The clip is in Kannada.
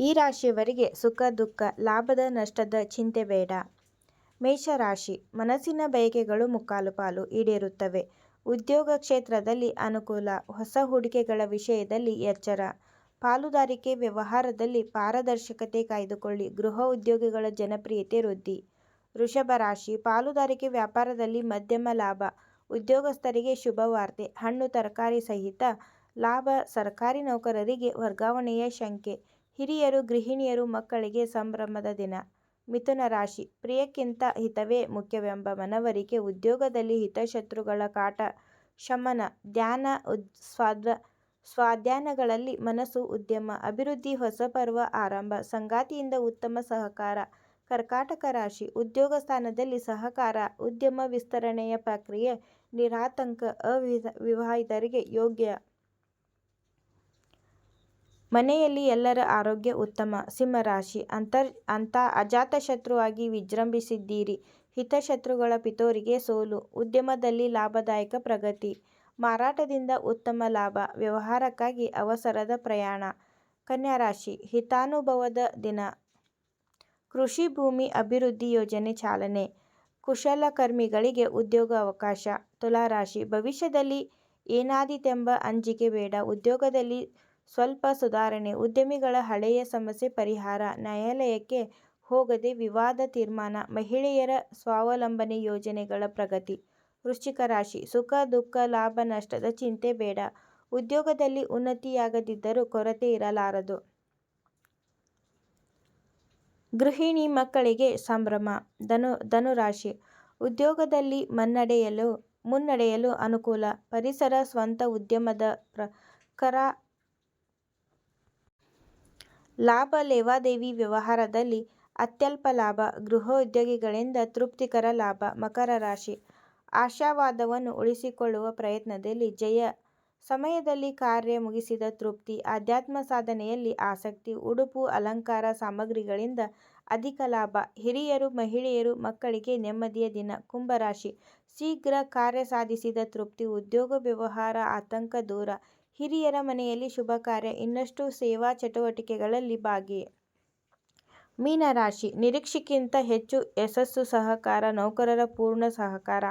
ಈ ರಾಶಿಯವರಿಗೆ ಸುಖ, ದುಃಖ, ಲಾಭದ, ನಷ್ಟದ ಚಿಂತೆ ಬೇಡ. ಮೇಷರಾಶಿ, ಮನಸ್ಸಿನ ಬಯಕೆಗಳು ಮುಕ್ಕಾಲು ಪಾಲು ಈಡೇರುತ್ತವೆ. ಉದ್ಯೋಗ ಕ್ಷೇತ್ರದಲ್ಲಿ ಅನುಕೂಲ. ಹೊಸ ಹೂಡಿಕೆಗಳ ವಿಷಯದಲ್ಲಿ ಎಚ್ಚರ. ಪಾಲುದಾರಿಕೆ ವ್ಯವಹಾರದಲ್ಲಿ ಪಾರದರ್ಶಕತೆ ಕಾಯ್ದುಕೊಳ್ಳಿ. ಗೃಹ ಉದ್ಯೋಗಿಗಳ ಜನಪ್ರಿಯತೆ ವೃದ್ಧಿ. ವೃಷಭ ರಾಶಿ, ಪಾಲುದಾರಿಕೆ ವ್ಯಾಪಾರದಲ್ಲಿ ಮಧ್ಯಮ ಲಾಭ. ಉದ್ಯೋಗಸ್ಥರಿಗೆ ಶುಭವಾರ್ತೆ. ಹಣ್ಣು, ತರಕಾರಿ ಸಹಿತ ಲಾಭ ಸರ್ಕಾರಿ ನೌಕರರಿಗೆ ವರ್ಗಾವಣೆಯ ಶಂಕೆ. ಹಿರಿಯರು, ಗೃಹಿಣಿಯರು ಮಕ್ಕಳಿಗೆ ಸಂಭ್ರಮದ ದಿನ. ಮಿಥುನ ರಾಶಿ ಪ್ರಿಯಕ್ಕಿಂತ ಹಿತವೇ ಮುಖ್ಯವೆಂಬ ಮನವರಿಕೆ. ಉದ್ಯೋಗದಲ್ಲಿ ಹಿತಶತ್ರುಗಳ ಕಾಟ, ಶಮನ. ಧ್ಯಾನ ಸ್ವಾಧ್ಯಾಯಗಳಲ್ಲಿ ಮನಸ್ಸು. ಉದ್ಯಮ ಅಭಿವೃದ್ಧಿ ಹೊಸ ಪರ್ವ ಆರಂಭ. ಸಂಗಾತಿಯಿಂದ ಉತ್ತಮ ಸಹಕಾರ. ಕರ್ಕಾಟಕ ರಾಶಿ ಉದ್ಯೋಗ ಸ್ಥಾನದಲ್ಲಿ ಸಹಕಾರ. ಉದ್ಯಮ ವಿಸ್ತರಣೆಯ ಪ್ರಕ್ರಿಯೆ, ನಿರಾತಂಕ. ಅವಿವಾಹಿತರಿಗೆ ಯೋಗ್ಯ. ಮನೆಯಲ್ಲಿ ಎಲ್ಲರ ಆರೋಗ್ಯ ಉತ್ತಮ. ಸಿಂಹ ರಾಶಿ ಅಂತ ಅಜಾತಶತ್ರುವಾಗಿ ವಿಜೃಂಭಿಸಿದ್ದೀರಿ. ಹಿತಶತ್ರುಗಳ ಪಿತೋರಿಗೆ ಸೋಲು. ಉದ್ಯಮದಲ್ಲಿ ಲಾಭದಾಯಕ ಪ್ರಗತಿ. ಮಾರಾಟದಿಂದ ಉತ್ತಮ ಲಾಭ. ವ್ಯವಹಾರಕ್ಕಾಗಿ ಅವಸರದ ಪ್ರಯಾಣ. ಕನ್ಯಾ ರಾಶಿ ಹಿತಾನುಭವದ ದಿನ. ಕೃಷಿ ಭೂಮಿ ಅಭಿವೃದ್ಧಿ ಯೋಜನೆ ಚಾಲನೆ. ಕುಶಲಕರ್ಮಿಗಳಿಗೆ ಉದ್ಯೋಗ ಅವಕಾಶ. ತುಲಾ ರಾಶಿ ಭವಿಷ್ಯದಲ್ಲಿ ಏನಾದೀತೆಂಬ ಅಂಜಿಕೆ ಬೇಡ. ಉದ್ಯೋಗದಲ್ಲಿ ಸ್ವಲ್ಪ ಸುಧಾರಣೆ. ಉದ್ಯಮಿಗಳ ಹಳೆಯ ಸಮಸ್ಯೆ ಪರಿಹಾರ. ನ್ಯಾಯಾಲಯಕ್ಕೆ ಹೋಗದೆ ವಿವಾದ ತೀರ್ಮಾನ. ಮಹಿಳೆಯರ ಸ್ವಾವಲಂಬನೆ ಯೋಜನೆಗಳ ಪ್ರಗತಿ. ವೃಶ್ಚಿಕ ರಾಶಿ, ಸುಖ, ದುಃಖ, ಲಾಭ, ನಷ್ಟದ ಚಿಂತೆ ಬೇಡ. ಉದ್ಯೋಗದಲ್ಲಿ ಉನ್ನತಿಯಾಗದಿದ್ದರೂ ಕೊರತೆ ಇರಲಾರದು. ಗೃಹಿಣಿ ಮಕ್ಕಳಿಗೆ ಸಂಭ್ರಮ. ಧನು, ಧನುರಾಶಿ, ಉದ್ಯೋಗದಲ್ಲಿ ಮನ್ನಡೆಯಲು, ಮುನ್ನಡೆಯಲು ಅನುಕೂಲ. ಪರಿಸರ ಸ್ವಂತ ಉದ್ಯಮದ ಪ್ರಖರ ಲಾಭ. ಲೇವಾದೇವಿ ವ್ಯವಹಾರದಲ್ಲಿ ಅತ್ಯಲ್ಪ ಲಾಭ. ಗೃಹೋದ್ಯೋಗಿಗಳಿಂದ ತೃಪ್ತಿಕರ ಲಾಭ. ಮಕರ ರಾಶಿ ಆಶಾವಾದವನ್ನು ಉಳಿಸಿಕೊಳ್ಳುವ ಪ್ರಯತ್ನದಲ್ಲಿ ಜಯ. ಸಮಯದಲ್ಲಿ ಕಾರ್ಯ ಮುಗಿಸಿದ ತೃಪ್ತಿ. ಆಧ್ಯಾತ್ಮ ಸಾಧನೆಯಲ್ಲಿ ಆಸಕ್ತಿ. ಉಡುಪು, ಅಲಂಕಾರ ಸಾಮಗ್ರಿಗಳಿಂದ ಅಧಿಕ ಲಾಭ. ಹಿರಿಯರು, ಮಹಿಳೆಯರು, ಮಕ್ಕಳಿಗೆ ನೆಮ್ಮದಿಯ ದಿನ. ಕುಂಭರಾಶಿ ಶೀಘ್ರ ಕಾರ್ಯ ಸಾಧಿಸಿದ ತೃಪ್ತಿ. ಉದ್ಯೋಗ, ವ್ಯವಹಾರ, ಆತಂಕ ದೂರ. ಹಿರಿಯರ ಮನೆಯಲ್ಲಿ ಶುಭಕಾರ್ಯ. ಇನ್ನಷ್ಟು ಸೇವಾ ಚಟುವಟಿಕೆಗಳಲ್ಲಿ ಭಾಗಿ. ಮೀನರಾಶಿ ನಿರೀಕ್ಷೆಗಿಂತ ಹೆಚ್ಚು ಯಶಸ್ಸು. ಸಹಕಾರ, ನೌಕರರ ಪೂರ್ಣ ಸಹಕಾರ.